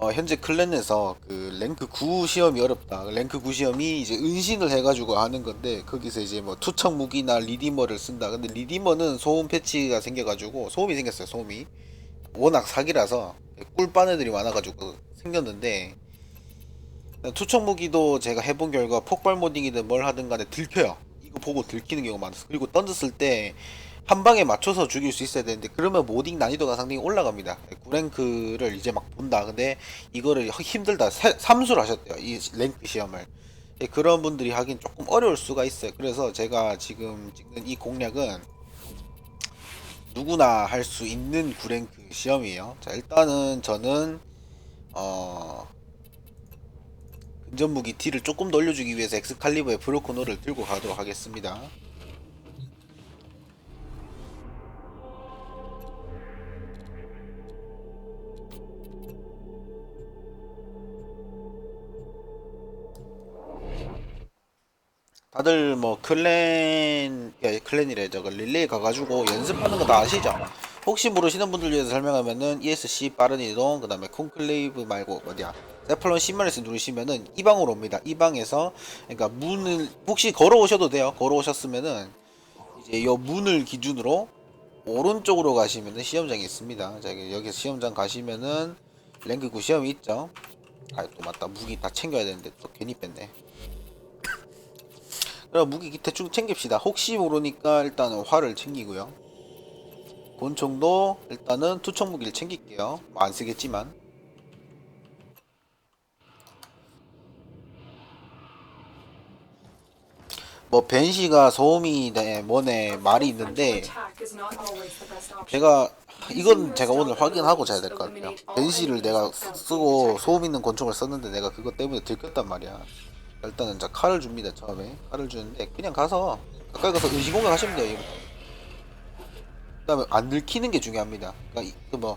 어, 현재 클랜에서 그 랭크 9 시험이 어렵다. 랭크 9 시험이 이제 은신을 해가지고 하는 건데 거기서 이제 뭐 투척 무기나 리디머를 쓴다. 근데 리디머는 소음 패치가 생겨가지고 소음이 생겼어요. 소음이 워낙 사기라서 꿀빤 애들이 많아가지고 생겼는데 투척 무기도 제가 해본 결과 폭발 모딩이든 뭘 하든 간에 들켜요. 이거 보고 들키는 경우가 많았어. 그리고 던졌을 때 한 방에 맞춰서 죽일 수 있어야 되는데 그러면 모딩 난이도가 상당히 올라갑니다. 9랭크를 이제 막 본다. 근데 이거를 힘들다. 세- 삼수를 하셨대요. 이 랭크 시험을. 예, 그런 분들이 하긴 조금 어려울 수가 있어요. 그래서 제가 지금 찍는 이 공략은 누구나 할 수 있는 9랭크 시험이에요. 자, 일단은 저는 어 근접무기 D를 조금 더 올려주기 위해서 엑스칼리버의 브로코노를 들고 가도록 하겠습니다. 다들 뭐 클랜, 야, 클랜이래 저거 릴레이 가가지고 연습하는 거 다 아시죠? 혹시 모르시는 분들 위해서 설명하면은 ESC 빠른 이동, 그 다음에 콘클레이브 말고 어디야? 세플론 시마레스 누르시면은 이 방으로 옵니다. 이 방에서 그러니까 문을 혹시 걸어오셔도 돼요. 걸어오셨으면은 이제 요 문을 기준으로 오른쪽으로 가시면은 시험장이 있습니다. 자 여기 여기 시험장 가시면은 랭크 9 시험이 있죠. 아 또 맞다 무기 다 챙겨야 되는데 또 괜히 뺐네. 그럼 무기 대충 챙깁시다. 혹시 모르니까 일단은 활을 챙기고요. 권총도 일단은 투척 무기를 챙길게요. 뭐 안 쓰겠지만. 뭐 벤시가 소음이 네, 뭐네 말이 있는데 제가 이건 제가 오늘 확인하고 자야 될 것 같아요. 벤시를 내가 쓰고 소음 있는 권총을 썼는데 내가 그것 때문에 들켰단 말이야. 일단은 자 칼을 줍니다 처음에 칼을 주는데 그냥 가서 가까이 가서 의식공격 하시면 돼요. 이거. 그다음에 안 들키는 게 중요합니다. 그러니까 그뭐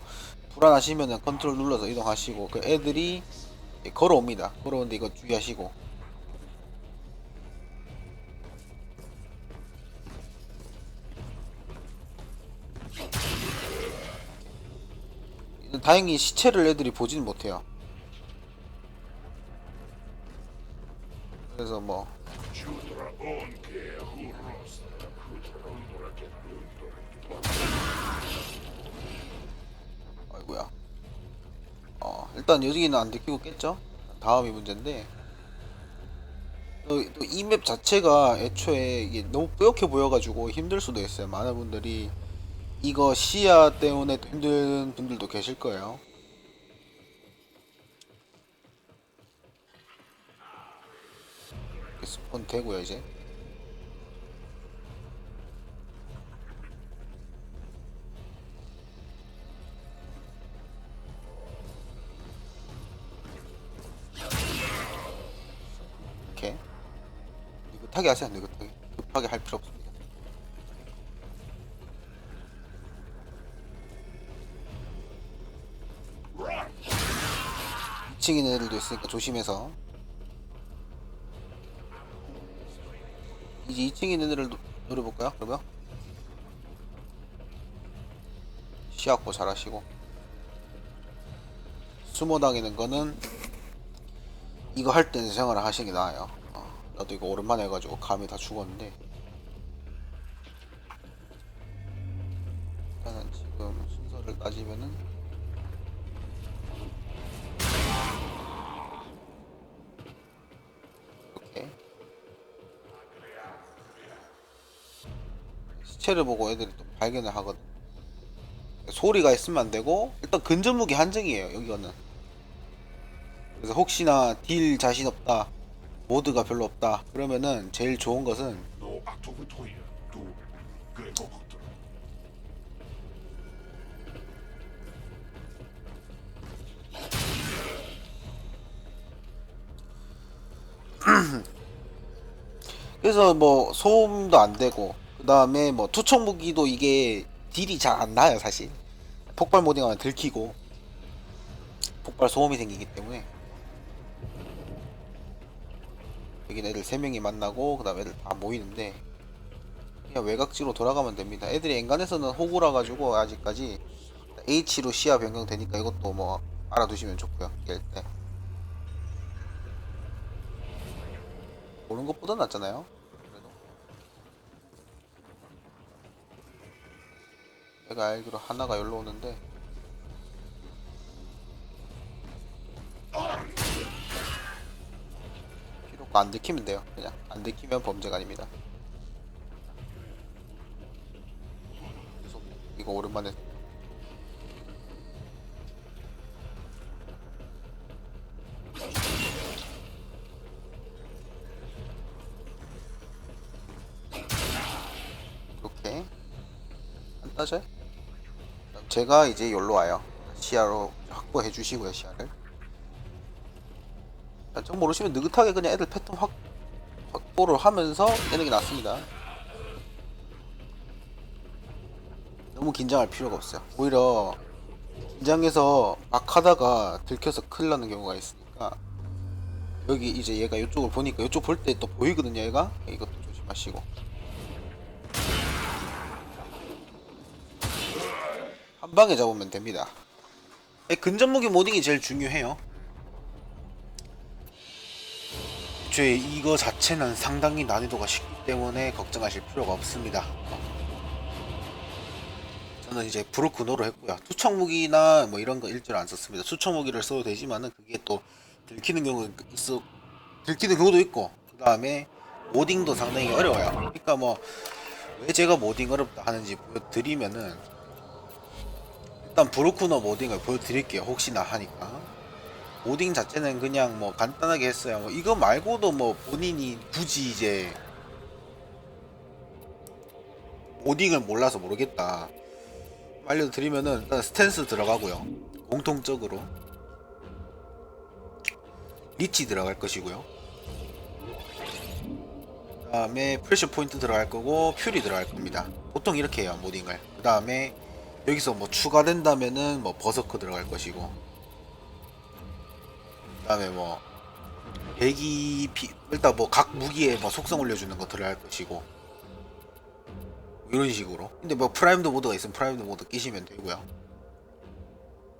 불안하시면은 컨트롤 눌러서 이동하시고 그 애들이 걸어옵니다. 걸어오는데 이거 주의하시고 다행히 시체를 애들이 보지는 못해요. 그래서 뭐 아이고야. 어 일단 여기는 안 들키고 깼죠. 다음이 문제인데 또이 맵 자체가 애초에 이게 너무 뿌옇게 보여가지고 힘들 수도 있어요. 많은 분들이 이거 시야 때문에 또 힘든 분들도 계실 거예요. 스폰 되고요 이제. 이렇게 느긋하게 하세요 느긋하게 급하게 할 필요 없습니다. 2층에 있는 애들도 있으니까 조심해서 이제 2층에 있는 노- 노려볼까요? 그러면? 시야코 잘하시고. 숨어 다니는 거는 이거 할 때는 생활을 하시는 게 나아요. 어, 나도 이거 오랜만에 해가지고 감이 다 죽었는데. 일단은 지금 순서를 따지면은 시체를 보고 애들이 또 발견을 하거든. 소리가 있으면 안 되고 일단 근접무기 한정이에요 여기는. 그래서 혹시나 딜 자신 없다, 모드가 별로 없다 그러면은 제일 좋은 것은. 그래서 뭐 소음도 안 되고 그 다음에 뭐 투척 무기도 이게 딜이 잘 안 나요 사실. 폭발 모딩하면 들키고 폭발 소음이 생기기 때문에 여기 애들 3명이 만나고 그 다음 애들 다 모이는데 그냥 외곽지로 돌아가면 됩니다 애들이 엔간에서는 호구라 가지고 아직까지 H로 시야 변경되니까 이것도 뭐 알아두시면 좋고요. 깰 때. 보는 것보다 낫잖아요. 그래도. 내가 알기로 하나가 여기로 오는데 없고 안 들키면 돼요. 그냥 안 들키면 범죄가 아닙니다. 이거 오랜만에 이렇게 안 따져요? 제가 이제 여기로 와요. 시야로 확보해 주시고요, 시야를. 아, 좀 모르시면 느긋하게 그냥 애들 패턴 확, 확보를 하면서 내는 게 낫습니다. 너무 긴장할 필요가 없어요. 오히려 긴장해서 막 하다가 들켜서 큰일 나는 경우가 있으니까 여기 이제 얘가 이쪽을 보니까 이쪽 볼 때 또 보이거든요, 얘가. 이것도 조심하시고. 한 방에 잡으면 됩니다. 예, 근접무기 모딩이 제일 중요해요. 애초에 이거 자체는 상당히 난이도가 쉽기 때문에 걱정하실 필요가 없습니다. 저는 이제 브로크노로 했고요. 투척 무기나 뭐 이런 거 일절 안 썼습니다. 투척 무기를 써도 되지만은 그게 또 들키는 경우 있어 들키는 경우도 있고 그 다음에 모딩도 상당히 어려워요. 그러니까 뭐 왜 제가 모딩 어렵다 하는지 보여드리면은 일단 브로크너 모딩을 보여드릴게요. 혹시나 하니까. 모딩 자체는 그냥 뭐 간단하게 했어요. 뭐 이거 말고도 뭐 본인이 굳이 이제 모딩을 몰라서 모르겠다. 알려드리면은 일단 스탠스 들어가고요. 공통적으로 리치 들어갈 것이고요. 그 다음에 프레셔 포인트 들어갈 거고 퓨리 들어갈 겁니다. 보통 이렇게 해요 모딩을. 그 다음에 여기서 뭐 추가된다면은 뭐 버서커 들어갈 것이고 그다음에 뭐 배기 피 일단 뭐 각 무기에 뭐 속성 올려주는 거 들어갈 것이고 뭐 이런 식으로. 근데 뭐 프라임드 모드가 있으면 프라임드 모드 끼시면 되고요.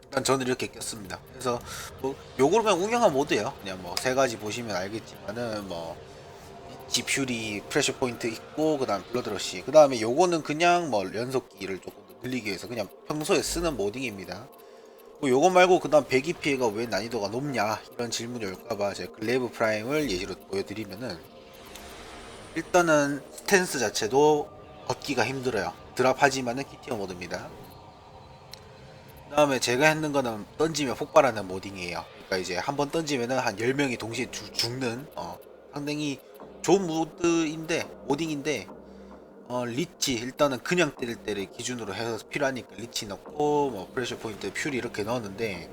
일단 저는 이렇게 꼈습니다. 그래서 뭐 요거는 그냥 운영한 모드예요. 그냥 뭐 세 가지 보시면 알겠지만은 뭐 지퓨리 프레셔 포인트 있고 그 다음 블러드러시 그 다음에 요거는 그냥 뭐 연속기를 조금 더 늘리기 위해서 그냥 평소에 쓰는 모딩입니다. 뭐 요거 말고 그 다음 배기 피해가 왜 난이도가 높냐 이런 질문이 올까봐 제가 글레이브 프라임을 예시로 보여드리면은 일단은 스탠스 자체도 얻기가 힘들어요. 드랍하지만은 키티어 모드입니다. 그 다음에 제가 했는 거는 던지면 폭발하는 모딩이에요. 그러니까 이제 한 번 던지면은 한 10명이 동시에 죽- 죽는 어, 상당히 좋은 모드인데 모딩인데 어, 리치. 일단은 그냥 때릴 때를 기준으로 해서 필요하니까 리치 넣고 뭐 프레셔 포인트 퓨리 이렇게 넣었는데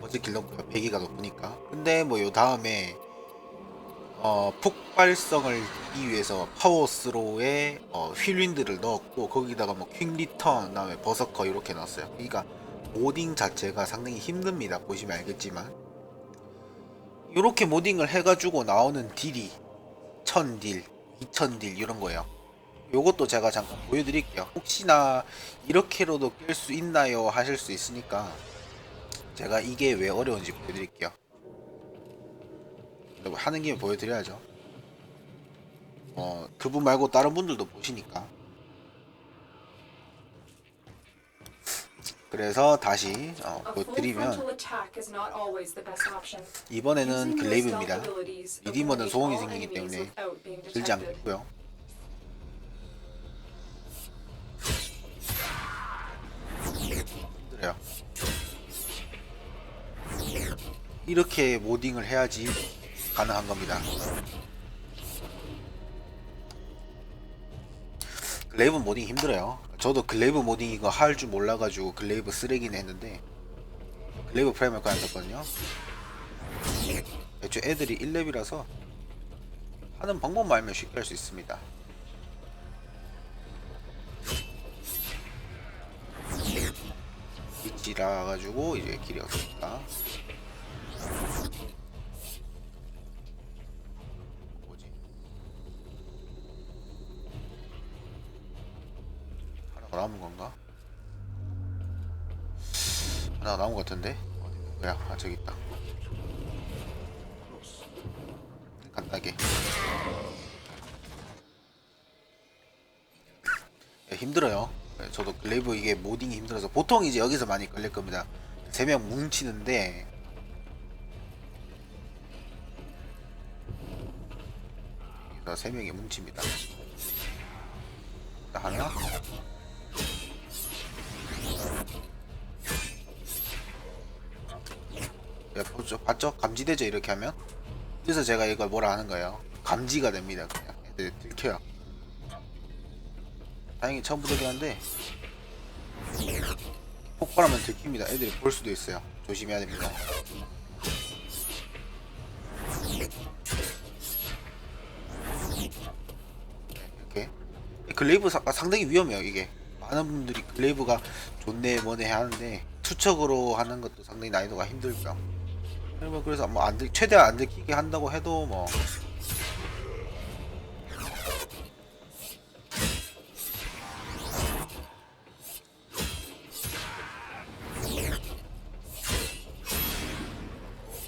어저길 넣고요 배기가 높으니까. 근데 뭐 요 다음에 어, 폭발성을 주기 위해서 파워스로에 어, 휠윈드를 넣었고 거기다가 뭐 퀵 리턴 그다음에 버서커 이렇게 넣었어요. 그러니까 모딩 자체가 상당히 힘듭니다. 보시면 알겠지만. 이렇게 모딩을 해가지고 나오는 딜이 1000딜 2000딜 이런 거예요 요것도 제가 잠깐 보여드릴게요. 혹시나 이렇게로도 깰 수 있나요? 하실 수 있으니까 제가 이게 왜 어려운지 보여드릴게요. 하는 김에 보여드려야죠. 어, 그분 말고 다른 분들도 보시니까. 그래서 다시 어, 보여드리면. 이번에는 글레이브입니다. 리디머는 소음이 생기기 때문에 들지. 않겠고요. 이렇게 모딩을 해야지 가능한 겁니다. 글레이브 모딩 힘들어요. 저도 글레이브 모딩 이거 할 줄 몰라가지고 글레이브 쓰레기는 했는데 글레이브 프라이머 거안 썼거든요. 애초에 애들이 1렙이라서 하는 방법만 알면 쉽게 할 수 있습니다. 밑지라 가지고 이제 길이 없으니까 같은데? 뭐야 아 저기 있다. 간단하게. 네, 힘들어요. 네, 저도 글레이브 이게 모딩이 힘들어서 보통 이제 여기서 많이 걸릴 겁니다. 세 명 뭉치는데. 세 명이 뭉칩니다. 자, 하나 네, 보죠. 봤죠? 감지되죠? 이렇게 하면? 그래서 제가 이걸 뭐라 하는 거예요? 감지가 됩니다 그냥. 애들 들켜요. 다행히 처음 부족이 한데 폭발하면 들킵니다. 애들이 볼 수도 있어요. 조심해야 됩니다. 이렇게. 글레이브 사- 상당히 위험해요 이게. 많은 분들이 글레이브가 좋네 뭐네 하는데 투척으로 하는 것도 상당히 난이도가 힘들고 요 그러면 그래서 뭐안 들, 최대한 안 들키게 한다고 해도 뭐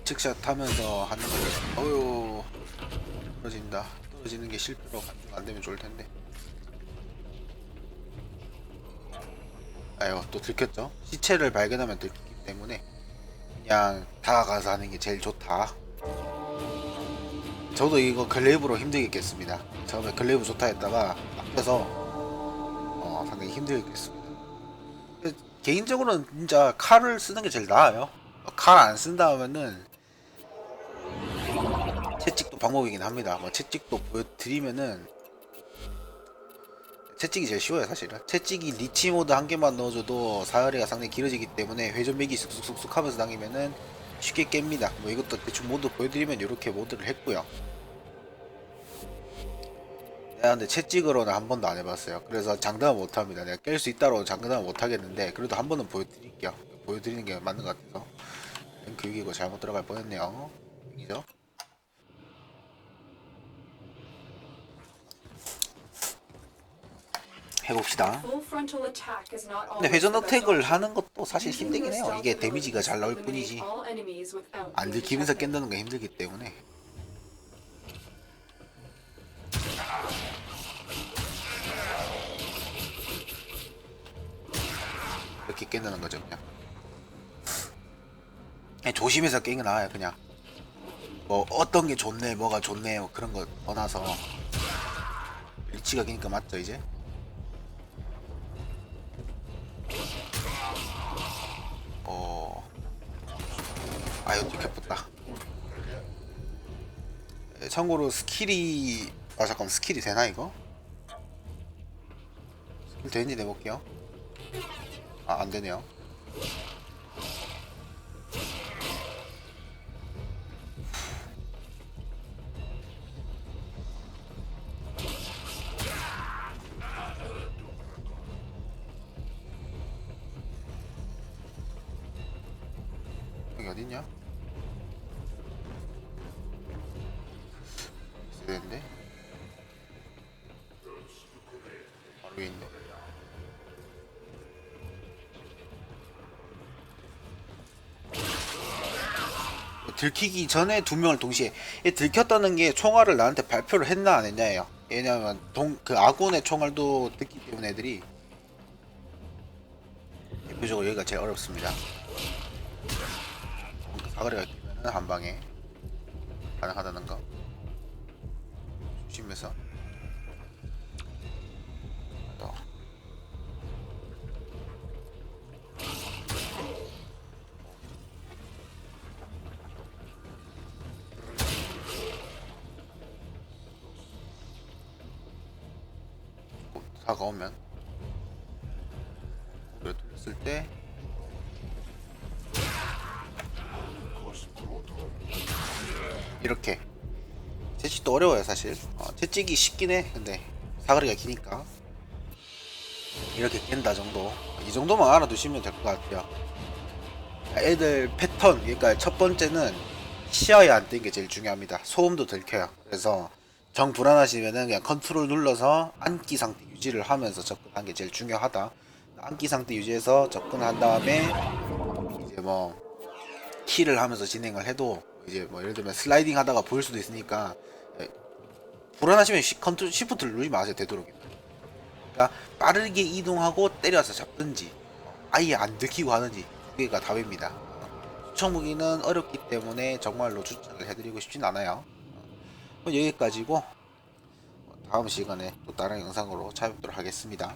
측샷 하면서 하는 거죠. 어유 떨어진다. 떨어지는 게 실패로 안 되면 좋을 텐데. 아유 또 들켰죠. 시체를 발견하면 들키기 때문에 그냥 다가가서 하는 게 제일 좋다. 저도 이거 글레이브로 힘들겠습니다. 처음에 글레이브 좋다 했다가 앞에서 어, 상당히 힘들겠습니다. 개인적으로는 진짜 칼을 쓰는 게 제일 나아요. 칼 안 쓴다 하면은 채찍도 방법이긴 합니다. 뭐 채찍도 보여드리면은 채찍이 제일 쉬워요 사실은. 채찍이 리치 모드 한 개만 넣어줘도 사거리가 상당히 길어지기 때문에 회전맥이 쑥쑥쑥쑥 하면서 당기면은 쉽게 깹니다. 뭐 이것도 대충 모드 보여드리면 이렇게 모드를 했고요. 내가 근데 채찍으로는 한 번도 안 해봤어요. 그래서 장담은 못합니다. 내가 깰 수 있다고 장담은 못하겠는데 그래도 한 번은 보여드릴게요. 보여드리는 게 맞는 것 같아서. 교육이고 잘못 들어갈 뻔했네요. 이죠? 해봅시다. 근데 회전 어택을. 하는 것도 사실 힘들긴 해요. 이게 데미지가 잘 나올 뿐이지 안 들키면서. 깬다는 게 힘들기 때문에 이렇게 깬다는 거죠 그냥. 그냥 조심해서 깨는 게 나아요 그냥. 뭐 어떤 게 좋네 뭐가 좋네 뭐 그런 거 떠나서 리치가 기니까 맞죠 이제? 아유 뒤켰다 예, 참고로 스킬이 아 잠깐 스킬이 되나 이거? 스킬 되는지 내볼게요 아 안되네요 여기 어딨냐? 있어야 되는데? 바로 있네. 들키기 전에 두 명을 동시에. 얘 들켰다는 게 총알을 나한테 발표를 했나 안 했냐예요. 왜냐면 동 그 아군의 총알도 듣기 때문에 애들이. 대표적으로 여기가 제일 어렵습니다. 사거리가 끼면은 한 방에 가능하다는 거 조심해서. 또 다가오면 고개를 돌렸을 때. 이렇게 채찍도 어려워요 사실. 어, 채찍이 쉽긴 해 근데. 사거리가 기니까. 이렇게 깬다 정도. 이 정도만 알아두시면 될 것 같아요. 애들 패턴 그러니까 첫 번째는 시야에 안 뜬 게 제일 중요합니다. 소음도 들켜요. 그래서 정 불안하시면은 그냥 컨트롤 눌러서 안기 상태 유지를 하면서 접근하는 게 제일 중요하다. 안기 상태 유지해서 접근한 다음에 이제 뭐 킬을 하면서 진행을 해도 이제 뭐 예를 들면 슬라이딩 하다가 보일 수도 있으니까 예, 불안하시면 시, 컨트롤 시프트를 누르지 마세요 되도록이면. 그러니까 빠르게 이동하고 때려서 잡든지 아예 안 들키고 하든지 두 개가 답입니다. 추천 무기는 어렵기 때문에 정말로 추천을 해드리고 싶진 않아요. 여기까지고 다음 시간에 또 다른 영상으로 찾아뵙도록 하겠습니다